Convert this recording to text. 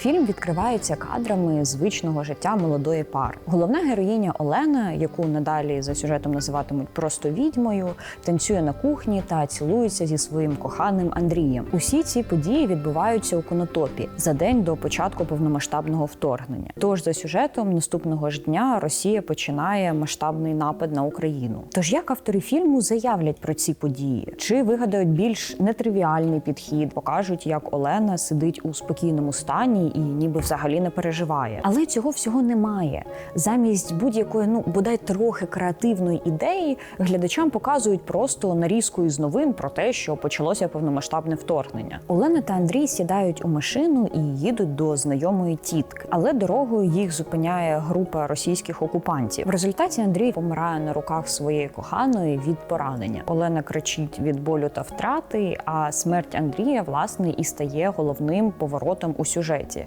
Фільм відкривається кадрами звичного життя молодої пари. Головна героїня Олена, яку надалі за сюжетом називатимуть просто відьмою, танцює на кухні та цілується зі своїм коханим Андрієм. Усі ці події відбуваються у конотопі за день до початку повномасштабного вторгнення. Тож за сюжетом наступного ж дня Росія починає масштабний напад на Україну. Тож як автори фільму заявлять про ці події? Чи вигадають більш нетривіальний підхід, покажуть, як Олена сидить у спокійному стані і ніби взагалі не переживає. Але цього всього немає. Замість будь-якої, ну бодай трохи креативної ідеї, глядачам показують просто нарізку із новин про те, що почалося повномасштабне вторгнення. Олена та Андрій сідають у машину і їдуть до знайомої тітки, але дорогою їх зупиняє група російських окупантів. В результаті Андрій помирає на руках своєї коханої від поранення. Олена кричить від болю та втрати. А смерть Андрія власне і стає головним поворотом у сюжеті.